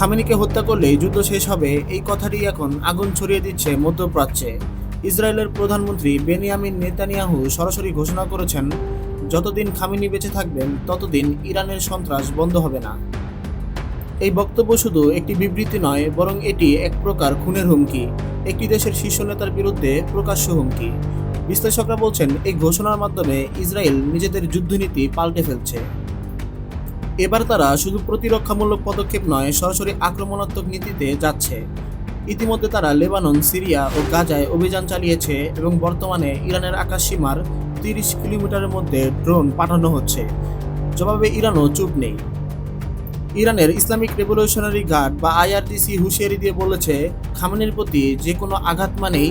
খামেনিকে হত্যা করলেই যুদ্ধ শেষ হবে, এই কথাটি এখন আগুন ছড়িয়ে দিচ্ছে মধ্যপ্রাচ্যে। ইসরায়েলের প্রধানমন্ত্রী বেনিয়ামিন নেতানিয়াহু সরাসরি ঘোষণা করেছেন, যতদিন খামিনি বেঁচে থাকবেন, ততদিন ইরানের সন্ত্রাস বন্ধ হবে না। এই বক্তব্য শুধু একটি বিবৃতি নয়, বরং এটি এক প্রকার খুনের হুমকি। একটি দেশের শীর্ষ নেতার বিরুদ্ধে প্রকাশ্য হুমকি। বিশ্লেষকরা বলছেন, এই ঘোষণার মাধ্যমে ইসরায়েল নিজেদের যুদ্ধনীতি পাল্টে ফেলছে। এবার তারা শুধু প্রতিরক্ষামূলক পদক্ষেপ নয়, সরাসরি আক্রমণাত্মক নীতিতে যাচ্ছে। ইতিমধ্যে তারা লেবানন, সিরিয়া ও গাজায় অভিযান চালিয়েছে এবং বর্তমানে ইরানের আকাশ সীমার তিরিশ কিলোমিটারের মধ্যে ড্রোন পাঠানো হচ্ছে। জবাবে ইরানও চুপ নেই। ইরানের ইসলামিক রেভলিউশনারি গার্ড বা আইআরটিসি হুঁশিয়ারি দিয়ে বলেছে, খামেনের প্রতি যে কোনো আঘাত মানেই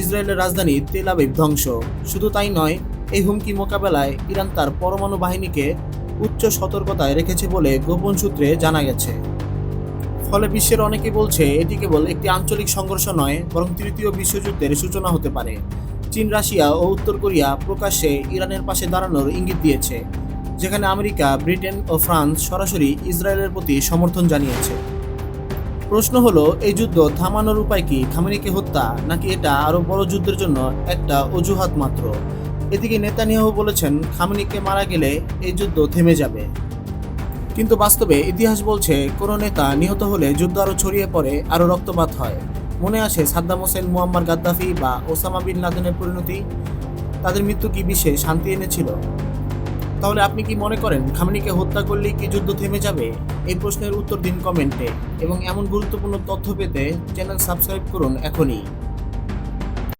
ইসরায়েলের রাজধানী তেল আবিব ধ্বংস। শুধু তাই নয়, এই হুমকি মোকাবেলায় ইরান তার পরমাণু বাহিনীকে উচ্চ সতর্কতায় রেখেছে বলে গোপন সূত্রে জানা গেছে। ফলে বিশ্বের অনেকে বলছে এটি কেবল একটি আঞ্চলিক সংঘর্ষ নয়, বরং তৃতীয় বিশ্বযুদ্ধের সূচনা হতে পারে। চীন, রাশিয়া ও উত্তর কোরিয়া প্রকাশ্যে ইরানের পাশে দাঁড়ানোর ইঙ্গিত দিয়েছে, যেখানে আমেরিকা, ব্রিটেন ও ফ্রান্স সরাসরি ইসরায়েলের প্রতি সমর্থন জানিয়েছে। প্রশ্ন হলো, এই যুদ্ধ থামানোর উপায় কি? খামেনিকে হত্যা? নাকি এটা আরও বড় যুদ্ধের জন্য একটা অজুহাত মাত্র? এদিকে নেতানিয়াহু বলেছেন, খামেনিকে মারা গেলে এই যুদ্ধ থেমে যাবে। কিন্তু বাস্তবে ইতিহাস বলছে, কোনো নেতা নিহত হলে যুদ্ধ আরও ছড়িয়ে পড়ে, আরও রক্তপাত হয়। মনে আসে সাদ্দাম হোসেন, মুয়াম্মার গাদ্দাফি বা ওসামা বিন লাদেনের পরিণতি। তাদের মৃত্যু কি বিশ্বে শান্তি এনেছিল? তাহলে আপনি কি মনে করেন, খামনিকে হত্যা করলেই কি যুদ্ধ থেমে যাবে? এই প্রশ্নের উত্তর দিন কমেন্টে। এবং এমন গুরুত্বপূর্ণ তথ্য পেতে চ্যানেল সাবস্ক্রাইব করুন এখনই।